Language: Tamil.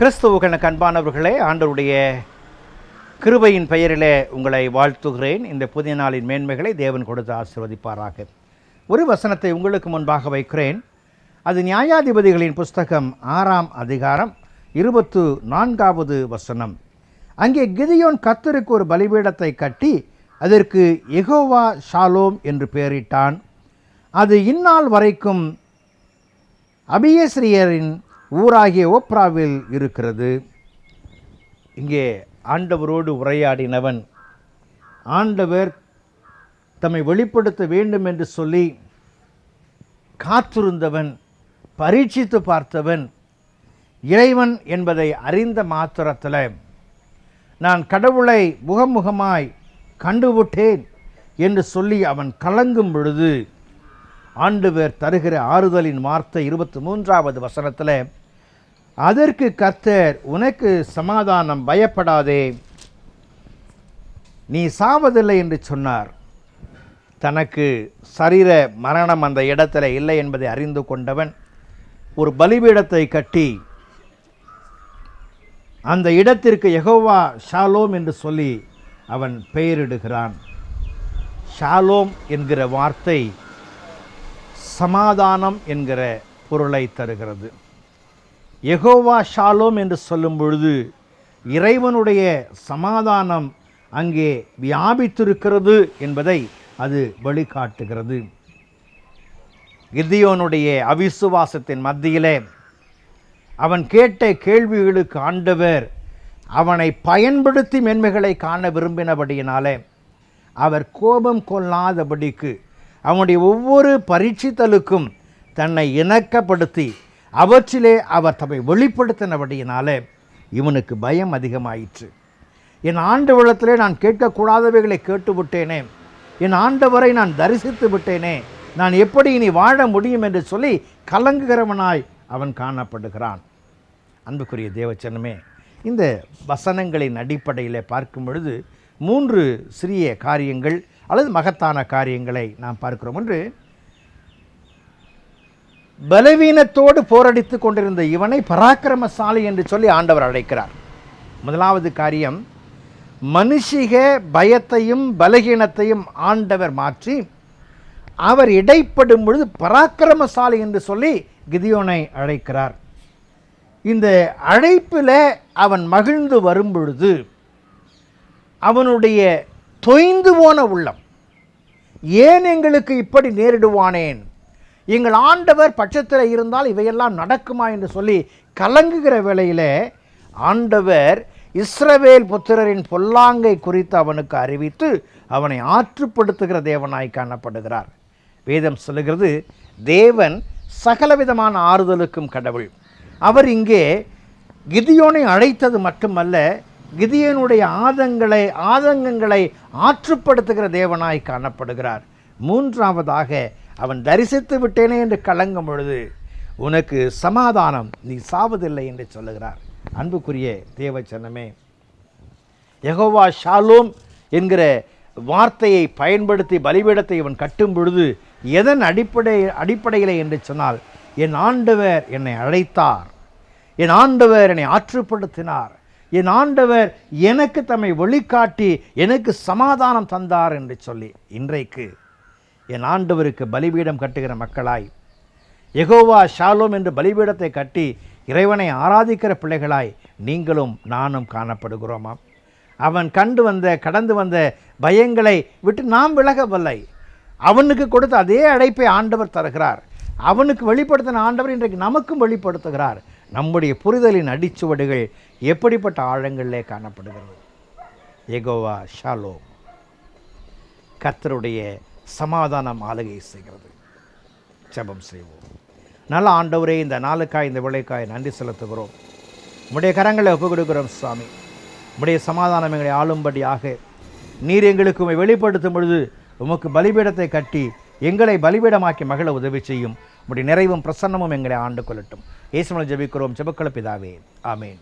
கிறிஸ்துவுக்கு கண்பானவர்களே ஆண்டருடைய கிருபையின் பெயரிலே உங்களை வாழ்த்துகிறேன். இந்த புதிய நாளின் மேன்மைகளை தேவன் கொடுத்து ஆசிர்வதிப்பாராக. ஒரு வசனத்தை உங்களுக்கு முன்பாக வைக்கிறேன். அது நியாயாதிபதிகளின் புஸ்தகம் ஆறாம் அதிகாரம் இருபத்து நான்காவது வசனம். அங்கே கிதியோன் கத்தருக்கு ஒரு பலிபீடத்தை கட்டி அதற்கு எகோவா ஷாலோம் என்று பெயரிட்டான். அது இந்நாள் வரைக்கும் அபியஸ்ரியரின் ஊராகிய ஓப்ராவில் இருக்கிறது. இங்கே ஆண்டவரோடு உரையாடினவன் ஆண்டவர் தம்மை வெளிப்படுத்த வேண்டும் என்று சொல்லி காத்திருந்தவன் பரீட்சித்து பார்த்தவன் இறைவன் என்பதை அறிந்த மாத்திரத்தில் நான் கடவுளை முகமுகமாய் கண்டுவிட்டேன் என்று சொல்லி அவன் கலங்கும் பொழுது ஆண்டவர் தருகிற ஆறுதலின் வார்த்தை இருபத்தி மூன்றாவது வசனத்தில் அதற்கு கர்த்தர் உனக்கு சமாதானம் பயப்படாதே. நீ சாவதில்லை என்று சொன்னார். தனக்கு சரீர மரணம் அந்த இடத்துல இல்லை என்பதை அறிந்து கொண்டவன் ஒரு பலிபீடத்தை கட்டி அந்த இடத்திற்கு எகோவா ஷாலோம் என்று சொல்லி அவன் பெயரிடுகிறான். ஷாலோம் என்கிற வார்த்தை சமாதானம் என்கிற பொருளை தருகிறது. எகோவா ஷாலோம் என்று சொல்லும் பொழுது இறைவனுடைய சமாதானம் அங்கே வியாபித்திருக்கிறது என்பதை அது வழிகாட்டுகிறது. கிதியோனுடைய அவிசுவாசத்தின் மத்தியிலே அவன் கேட்ட கேள்விகளுக்கு ஆண்டவர் அவனை பயன்படுத்தி மென்மைகளை காண விரும்பினபடியினாலே அவர் கோபம் கொள்ளாதபடிக்கு அவனுடைய ஒவ்வொரு பரீட்சித்தலுக்கும் தன்னை இணக்கப்படுத்தி அவற்றிலே அவர் தம்மை வெளிப்படுத்தினபடியினாலே இவனுக்கு பயம் அதிகமாயிற்று. என் ஆண்டவளத்திலே நான் கேட்கக்கூடாதவைகளை கேட்டு விட்டேனே என் ஆண்டவரை நான் தரிசித்து விட்டேனே. நான் எப்படி இனி வாழ முடியும் என்று சொல்லி கலங்குகிறவனாய் அவன் காணப்படுகிறான். அன்புக்குரிய தேவச்சனமே இந்த வசனங்களின் அடிப்படையில் பார்க்கும் பொழுது மூன்று சிறிய காரியங்கள் அல்லது மகத்தான காரியங்களை நாம் பார்க்கிறோம். என்று பலவீனத்தோடு போரடித்து கொண்டிருந்த இவனை பராக்கிரமசாலி என்று சொல்லி ஆண்டவர் அழைக்கிறார். முதலாவது காரியம் மனுஷிக பயத்தையும் பலகீனத்தையும் ஆண்டவர் மாற்றி அவர் இடைப்படும் பொழுது பராக்கிரமசாலி என்று சொல்லி கிதியோனை அழைக்கிறார். இந்த அழைப்பில் அவன் மகிழ்ந்து வரும் பொழுது அவனுடைய தொய்ந்து போன உள்ளம் ஏன் எங்களுக்கு இப்படி நேரிடுவானேன்? எங்கள் ஆண்டவர் பட்சத்தில் இருந்தால் இவையெல்லாம் நடக்குமா என்று சொல்லி கலங்குகிற வேளையிலே ஆண்டவர் இஸ்ரவேல் புத்திரரின் பொல்லாங்கை குறித்து அவனுக்கு அறிவித்து அவனை ஆற்றுப்படுத்துகிற தேவனாய் காணப்படுகிறார். வேதம் சொல்லுகிறது தேவன் சகலவிதமான ஆறுதலுக்கும் கடவுள். அவர் இங்கே கிதியோனை அழைத்தது மட்டுமல்ல கிதியனுடைய ஆதங்களை ஆதங்கங்களை ஆற்றுப்படுத்துகிற தேவனாய் காணப்படுகிறார். மூன்றாவதாக அவன் தரிசித்து விட்டேனே என்று கலங்கும் பொழுது உனக்கு சமாதானம் நீ சாவதில்லை என்று சொல்லுகிறார். அன்புக்குரிய தேவச்சனமே யகோவா ஷாலோம் என்கிற வார்த்தையை பயன்படுத்தி பலிபீடத்தை இவன் கட்டும் பொழுது எதன் அடிப்படை அடிப்படையில் என்று சொன்னால் என் ஆண்டவர் என்னை அழைத்தார். என் ஆண்டவர் என்னை ஆற்றுப்படுத்தினார். என் ஆண்டவர் எனக்கு தம்மை வழிகாட்டி எனக்கு சமாதானம் தந்தார் என்று சொல்லி இன்றைக்கு என் ஆண்டவருக்கு பலிபீடம் கட்டுகிற மக்களாய். எகோவா ஷாலோம் என்று பலிபீடத்தை கட்டி இறைவனை ஆராதிக்கிற பிள்ளைகளாய் நீங்களும் நானும் காணப்படுகிறோமாம் அவன் கண்டு வந்த கடந்து வந்த பயங்களை விட்டு நாம் விலகவில்லை. அவனுக்கு கொடுத்த அதே அழைப்பை ஆண்டவர் தருகிறார். அவனுக்கு வெளிப்படுத்தின ஆண்டவர் இன்றைக்கு நமக்கும் வெளிப்படுத்துகிறார். நம்முடைய புரிதலின் அடிச்சுவடுகள் எப்படிப்பட்ட ஆழங்களிலே காணப்படுகிறது? எகோவா ஷாலோ கத்தருடைய சமாதானம் ஆளுகை செய்கிறது. ஜபம் செய்வோம். நல்ல ஆண்டவரே இந்த நாளுக்காய் இந்த விளைக்காய் நன்றி செலுத்துகிறோம். உடைய கரங்களை ஒப்புக் கொடுக்கிறோம் சுவாமி உடைய சமாதானம் எங்களை ஆளும்படியாக நீர் எங்களுக்கு வெளிப்படுத்தும் பொழுது உமக்கு பலிபீடத்தை கட்டி எங்களை பலிபீடமாக்கி மகள உதவி செய்யும். உடைய நிறைவும் பிரசன்னமும் எங்களை ஆண்டு கொள்ளட்டும். ஏசுமலை ஜபிக்கிறோம். ஜபக்கலப்பிதாவே ஆமேன்.